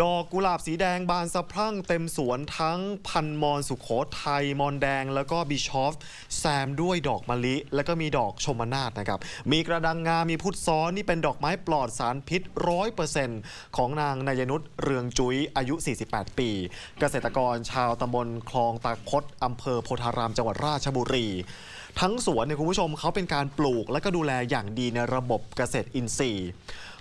ดอกกุหลาบสีแดงบานสะพรั่งเต็มสวนทั้งพันมอนสุขโขทัยมอนแดง แล้วก็บิชอฟแซมด้วยดอกมะลิ แล้วก็มีดอกชมนาทนะครับ มีกระดังงา มีพุทธซ้อนนี่เป็นดอกไม้ปลอดสารพิษร้อยเปอร์เซ็นต์ของนางนายนุชเรืองจุ้ยอายุ 48 ปี เกษตรกรชาวตำบลคลองตาคดอำเภอโพธารามจังหวัดราชบุรี ทั้งสวนเนี่ยคุณผู้ชมเขาเป็นการปลูกและก็ดูแลอย่างดีในระบบเกษตรอินทรีย์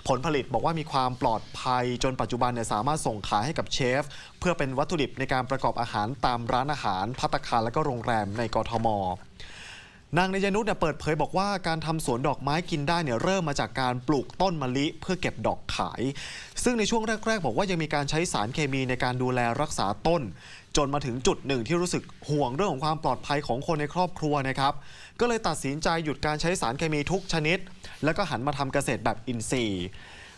ผลผลิตบอกว่ามีความปลอดภัยจนปัจจุบันเนี่ยสามารถส่งขายให้กับเชฟ เพื่อเป็นวัตถุดิบในการประกอบอาหารตามร้านอาหารพัตคารและก็โรงแรมในกทมนางนยนุชเนี่ยเปิดเผยบอกว่าการทำสวนดอกไม้กินได้เนี่ยเริ่มมาจากการปลูกต้นมะลิเพื่อเก็บดอกขาย ซึ่งในช่วงแรก ๆ บอกว่ายังมีการใช้สารเคมีในการดูแลรักษาต้น จนมาถึงจุดหนึ่งที่รู้สึกห่วงเรื่องของความปลอดภัยของคนในครอบครัวนะครับ ก็เลยตัดสินใจหยุดการใช้สารเคมีทุกชนิด แล้วก็หันมาทำเกษตรแบบอินทรีย์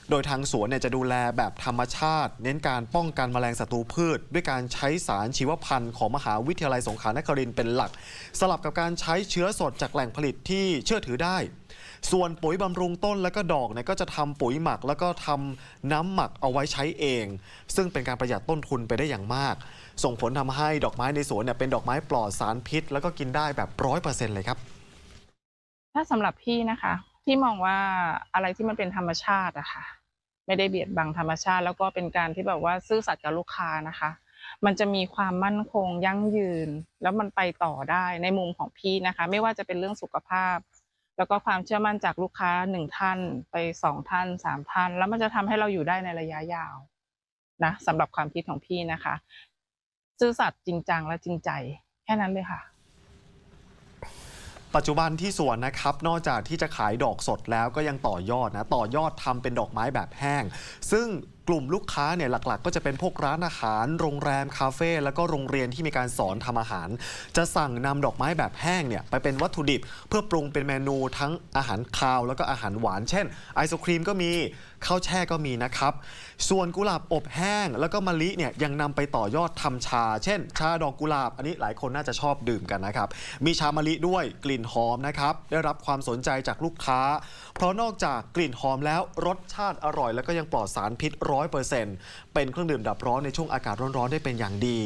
โดยทางสวนเนี่ยจะดูแลแบบธรรมชาติ เน้นการป้องกันแมลงศัตรูพืช ด้วยการใช้สารชีวพันธุ์ของมหาวิทยาลัยสงขลานครินทร์เป็นหลัก สลับกับการใช้เชื้อสดจากแหล่งผลิตที่เชื่อถือได้ ส่วนปุ๋ยบำรุงต้นและก็ดอกเนี่ยก็จะทำปุ๋ยหมัก แล้วก็ทำน้ำหมักเอาไว้ใช้เอง ซึ่งเป็นการประหยัดต้นทุนไปได้อย่างมาก ส่งผลทำให้ดอกไม้ในสวนเนี่ยเป็นดอกไม้ปลอดสารพิษ แล้วก็กินได้แบบร้อยเปอร์เซ็นต์เลยครับ ถ้าสำหรับพี่นะคะพี่มองว่าอะไรที่มันเป็นธรรมชาติอะค่ะ ไม่ได้เบียดบังธรรมชาติ แล้วก็เป็นการที่แบบว่าซื่อสัตย์กับลูกค้านะคะ มันจะมีความมั่นคงยั่งยืน แล้วมันไปต่อได้ในมุมของพี่นะคะ ไม่ว่าจะเป็นเรื่องสุขภาพ แล้วก็ความเชื่อมั่นจากลูกค้าหนึ่งท่านไปสองท่านสามท่าน แล้วมันจะทำให้เราอยู่ได้ในระยะยาวนะสำหรับความคิดของพี่นะคะ ซื่อสัตย์จริงจังและจริงใจแค่นั้นเลยค่ะ ปัจจุบันที่สวนนะครับ นอกจากที่จะขายดอกสดแล้วก็ยังต่อยอดนะ ต่อยอดทำเป็นดอกไม้แบบแห้ง ซึ่งกลุ่มลูกค้าเนี่ยหลักๆ ก็จะเป็นพวกร้านอาหาร โรงแรม คาเฟ่ แล้วก็โรงเรียนที่มีการสอนทำอาหาร จะสั่งนำดอกไม้แบบแห้งเนี่ยไปเป็นวัตถุดิบ เพื่อปรุงเป็นเมนูทั้งอาหารคาว แล้วก็อาหารหวาน เช่น ไอศครีมก็มี ข้าวแช่ก็มีนะครับ ส่วนกุหลาบอบแห้ง แล้วก็มะลิเนี่ยยังนำไปต่อยอดทำชา เช่น ชาดอกกุหลาบ อันนี้หลายคนน่าจะชอบดื่มกันนะครับ มีชามะลิด้วยกลิ่นหอมนะครับ ได้รับความสนใจจากลูกค้า เพราะนอกจากกลิ่นหอมแล้วรสชาติอร่อย แล้วก็ยังปลอดสารพิษร้อยเปอร์เซ็นต์เป็นเครื่องดื่มดับร้อนในช่วงอากาศร้อนๆได้เป็นอย่างดี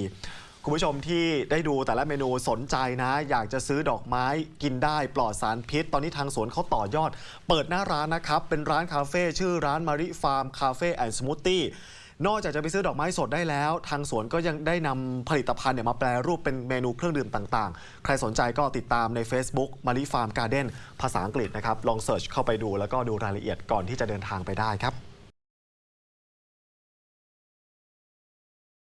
คุณผู้ชมที่ได้ดูแต่ละเมนูสนใจนะ อยากจะซื้อดอกไม้กินได้ปลอดสารพิษ ตอนนี้ทางสวนเขาต่อยอด เปิดหน้าร้านนะครับ เป็นร้านคาเฟ่ชื่อร้านมาริฟาร์มคาเฟ่แอนด์สมูทตี้ นอกจากจะไปซื้อดอกไม้สดได้แล้ว ทางสวนก็ยังได้นำผลิตภัณฑ์เนี่ยมาแปลรูปเป็นเมนูเครื่องดื่มต่างๆ ใครสนใจก็ติดตามใน Facebook มาริฟาร์มการ์เด้นภาษาอังกฤษนะครับ ลองเสิร์ชเข้าไปดูแล้วก็ดูรายละเอียดก่อนที่จะเดินทางไปได้ครับ